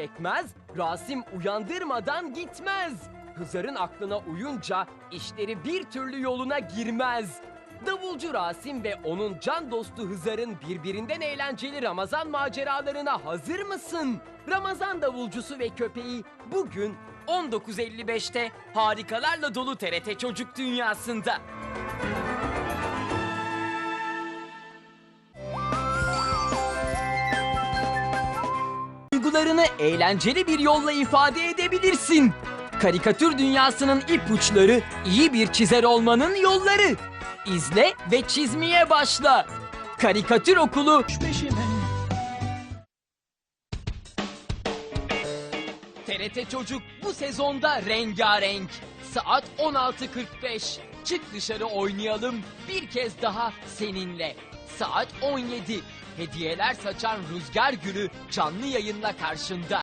pekmez, Rasim uyandırmadan gitmez. Hızar'ın aklına uyunca işleri bir türlü yoluna girmez. Davulcu Rasim ve onun can dostu Hızar'ın birbirinden eğlenceli Ramazan maceralarına hazır mısın? Ramazan davulcusu ve köpeği bugün 19.55'te harikalarla dolu TRT Çocuk Dünyası'nda. Duygularını eğlenceli bir yolla ifade edebilirsin. Karikatür dünyasının ipuçları iyi bir çizer olmanın yolları. İzle ve çizmeye başla. Karikatür Okulu TRT Çocuk bu sezonda rengarenk. Saat 16.45. Çık dışarı oynayalım bir kez daha seninle. Saat 17. Hediyeler saçan Rüzgar Gülü canlı yayınla karşında.